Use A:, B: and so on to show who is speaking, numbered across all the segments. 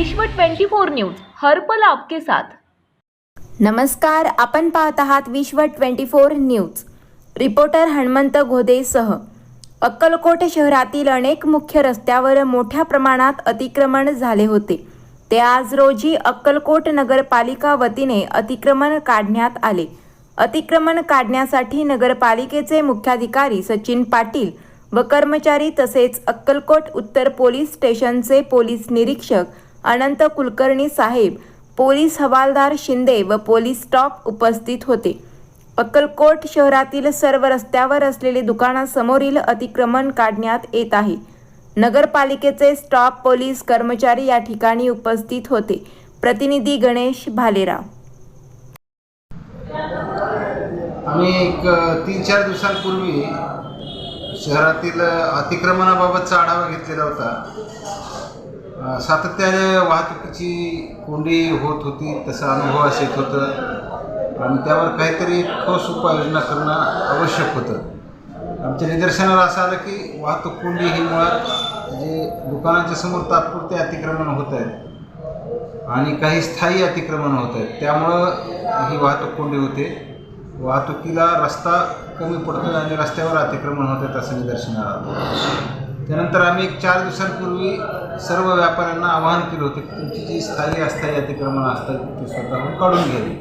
A: विश्व 24 न्यूज हर्पल आपके साथ.
B: नमस्कार आपण पाहत आहात Vishwa twenty four news. Reporter Hanumant घोदेसह Akkalkot शहरातील अनेक मुख्य रस्त्यावर मोठ्या प्रमाणात अतिक्रमण झाले होते. ते आज रोजी अक्कलकोट नगरपालिका वतीने अतिक्रमण काढण्यात आले. अतिक्रमण काढण्यासाठी नगरपालिकेचे मुख्याधिकारी सचिन पाटील व कर्मचारी तसेच अक्कलकोट उत्तर पोलीस स्टेशनचे पोलीस निरीक्षक अनंत कुलकर्णी साहेब पोलीस हवालदार शिंदे व पोलीस स्टॉप उपस्थित होते. अक्कलकोट शहरातील सर्व रस्त्यावर असलेले दुकानासमोरील अतिक्रमण काढण्यात येत आहे. नगरपालिकेचे स्टॉप पोलीस कर्मचारी या ठिकाणी उपस्थित होते. प्रतिनिधी गणेश भालेराव.
C: आम्ही एक तीन चार दिवसांपूर्वी शहरातील अतिक्रमणाबाबतचा आढावा घेतलेला होता. सातत्याने वाहतुकीची कोंडी होत होती तसा अनुभव येत होतं. आणि त्यावर काहीतरी ठोस उपाययोजना करणं आवश्यक होतं. आमच्या निदर्शनाला असं आलं की वाहतूक कोंडी ही मुळात जे दुकानाच्या समोर तात्पुरते अतिक्रमण होत आहेत आणि काही स्थायी अतिक्रमण होत आहेत त्यामुळं ही वाहतूक कोंडी होते. वाहतुकीला रस्ता कमी पडतो आणि रस्त्यावर अतिक्रमण होत आहेत असं निदर्शनाला आलं. त्यानंतर आम्ही एक चार दिवसांपूर्वी सर्व व्यापाऱ्यांना आवाहन केलं होतं की तुमची जी स्थायी अस्थायी अतिक्रमण असतात ती स्वतःहून काढून घ्यावी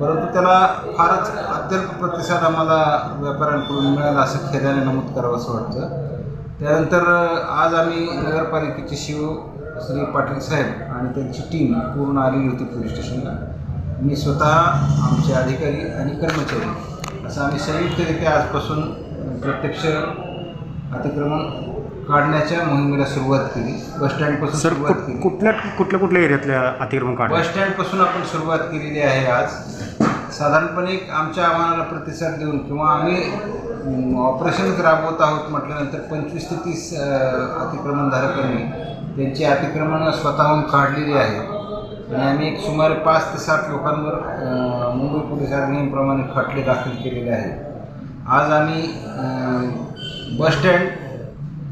C: परंतु त्याला फारच अत्यल्प प्रतिसाद आम्हाला व्यापाऱ्यांकडून मिळाला असं खेदाने नमूद करावं असं वाटतं. त्यानंतर आज आम्ही नगरपालिकेचे शिव श्री पाटील साहेब आणि त्यांची टीम पूर्ण आलेली होती पोलीस स्टेशनला. मी स्वतः आमचे अधिकारी आणि कर्मचारी असं आम्ही संयुक्तरित्या आजपासून प्रत्यक्ष अतिक्रमण काढण्याच्या मोहिमेला सुरुवात केली. बस स्टँडपासून
D: सर
C: सुरुवात
D: कुठ-
C: केली.
D: कुठल्या कुठल्या कुठल्या एरियातल्या अतिक्रमण काढ
C: बस स्टँडपासून आपण सुरुवात केलेली आहे आज. साधारणपणे एक आमच्या आव्हानाला प्रतिसाद देऊन किंवा आम्ही ऑपरेशन राबवत आहोत म्हटल्यानंतर पंचवीस ते तीस अ, अतिक्रमणधारकांनी त्यांची अतिक्रमणं स्वतःहून काढलेली आहेत आणि आम्ही एक सुमारे पाच ते सात लोकांवर अ, मुंबई पोलीस नेहमीप्रमाणे खटले दाखल केलेले आहेत. आज आम्ही अ, बस स्टँड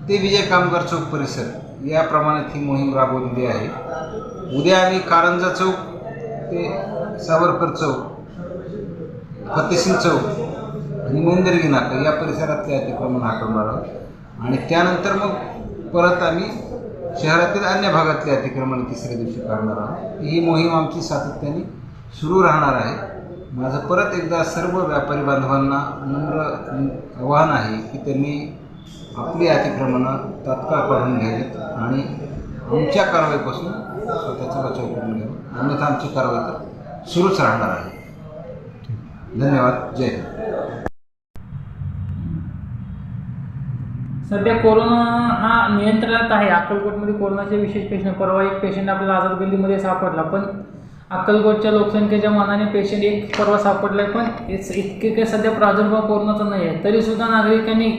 C: ते विजय कामगार चौक परिसर. या प्रमाणात ही मोहीम राबवलेली आहे. उद्या आम्ही कारंजा चौक ते सावरकर चौक फतेसिंग चौक आणि मुंदरगी नाका या परिसरातले अतिक्रमण हटवणार आहोत. आणि त्यानंतर मग परत आम्ही शहरातील अन्य भागातले अतिक्रमण तिसऱ्या दिवशी काढणार आहोत. ही मोहीम आमची सातत्याने सुरू राहणार आहे. माझं परत एकदा सर्व व्यापारी बांधवांना नम्र आवाहन आहे की त्यांनी आपली अतिक्रमणं तात्काळ काढून घ्यावीत आणि आमच्या कारवाईपासून स्वतःचा बचाव करून घ्यावा. अन्यथा आमची कारवाई तर सुरूच राहणार आहे. धन्यवाद. जय हिंद.
E: सध्या कोरोना हा नियंत्रणात आहे. अक्कलकोटमध्ये कोरोनाचे विशेष पेशंट परवा एक पेशंट आपल्याला आझाद गल्लीमध्ये सापडला. पण अक्कलकोटच्या लोकसंख्येच्या मानाने पेशंट एक परवा सापडला आहे पण इतके काही सध्या प्रादुर्भाव कोरोनाचा नाही आहे तरीसुद्धा नागरिकांनी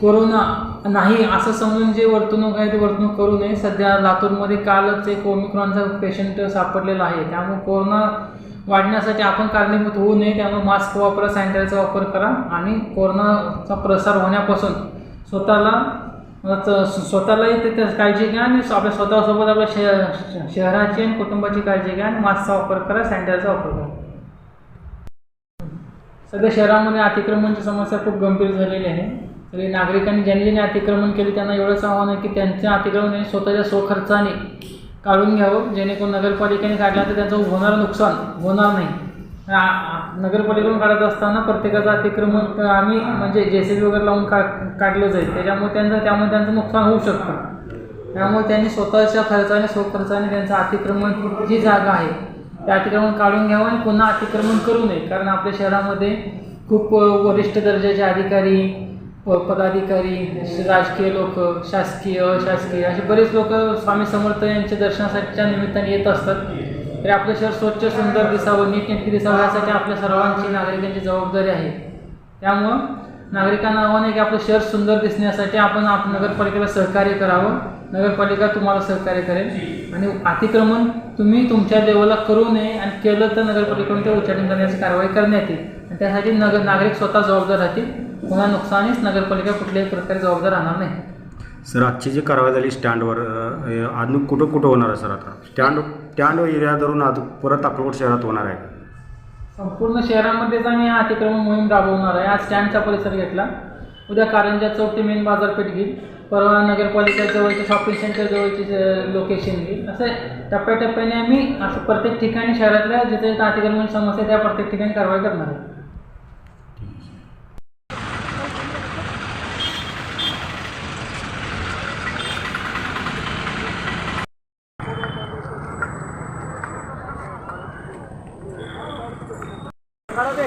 E: कोरोना नाही असं समजून जे वर्तणूक आहे ते वर्तणूक करू नये. सध्या लातूरमध्ये कालच एक ओमिक्रॉनचा पेशंट सापडलेला आहे. त्यामुळे कोरोना वाढण्यासाठी आपण कारणीभूत होऊ नये. त्यामुळे मास्क वापरा सॅनिटायझरचा वापर करा आणि कोरोनाचा प्रसार होण्यापासून स्वतःला स्वतःलाही ते काळजी घ्या आणि आपल्या स्वतःसोबत आपल्या शहर शहराची आणि कुटुंबाची काळजी घ्या आणि मास्कचा वापर करा सॅनिटायझरचा वापर करा. सध्या शहरामध्ये अतिक्रमणची समस्या खूप गंभीर झालेली आहे. तरी नागरिकांनी ज्यांनी ज्यांनी अतिक्रमण केले त्यांना एवढंच आव्हान आहे की त्यांचं अतिक्रमण त्यांनी स्वतःच्या स्वखर्चाने काढून घ्यावं जेणेकरून नगरपालिकेने काढल्यानंतर त्यांचं होणारं नुकसान होणार नाही. नगरपालिकेतून काढत असताना प्रत्येकाचं अतिक्रमण आम्ही म्हणजे जे सी बी वगैरे लावून का काढलं जाईल त्याच्यामुळे त्यांचं त्यामुळे त्यांचं नुकसान होऊ शकतं. त्यामुळे त्यांनी स्वतःच्या खर्चाने स्वखर्चाने त्यांचं अतिक्रमण जी जागा आहे ते अतिक्रमण काढून घ्यावं आणि पुन्हा अतिक्रमण करू नये. कारण आपल्या शहरामध्ये खूप वरिष्ठ दर्जाचे अधिकारी पदाधिकारी राजकीय लोक शासकीय अशासकीय असे बरेच लोक स्वामी समर्थ यांच्या दर्शनासाठीच्या निमित्ताने येत असतात. तरी आपलं शहर स्वच्छ सुंदर दिसावं नीटनेटके दिसावं यासाठी आपल्या सर्वांची नागरिकांची जबाबदारी आहे. त्यामुळं नागरिकांना आव्हान आहे की आपलं शहर सुंदर दिसण्यासाठी आपण आप नगरपालिकेला सहकार्य करावं. नगरपालिका तुम्हाला सहकार्य करेल. आणि अतिक्रमण तुम्ही तुमच्या लेवलला करू नये आणि केलं तर नगरपालिकेकडून ते उच्चाटन करण्याची कारवाई करण्यात येईल. आणि त्यासाठी नगर नागरिक स्वतः जबाबदार राहतील. पुन्हा नुकसानीच नगरपालिका कुठल्याही प्रकारे जबाबदार राहणार नाही.
D: सर आजची जी कारवाई झाली स्टँडवर अ, अजून कुठं कुठं होणार आहे सर आता? स्टँड स्टँड एरिया धरून आज परत अक्कलकोट शहरात होणार आहे.
E: संपूर्ण शहरामध्येच आम्ही हा अतिक्रमण मोहीम राबवणार आहे. आज स्टँडचा परिसर घेतला. उद्या कारंजा चौक ते मेन बाजारपेठ घेईल. परवा नगरपालिका जवळचे शॉपिंग सेंटर जवळचे लोकेशन घेईल. असे टप्प्याटप्प्याने आम्ही असं प्रत्येक ठिकाणी शहरातल्या जिथे अतिक्रमण समस्या त्या प्रत्येक ठिकाणी कारवाई करणार आहे.
A: 啊对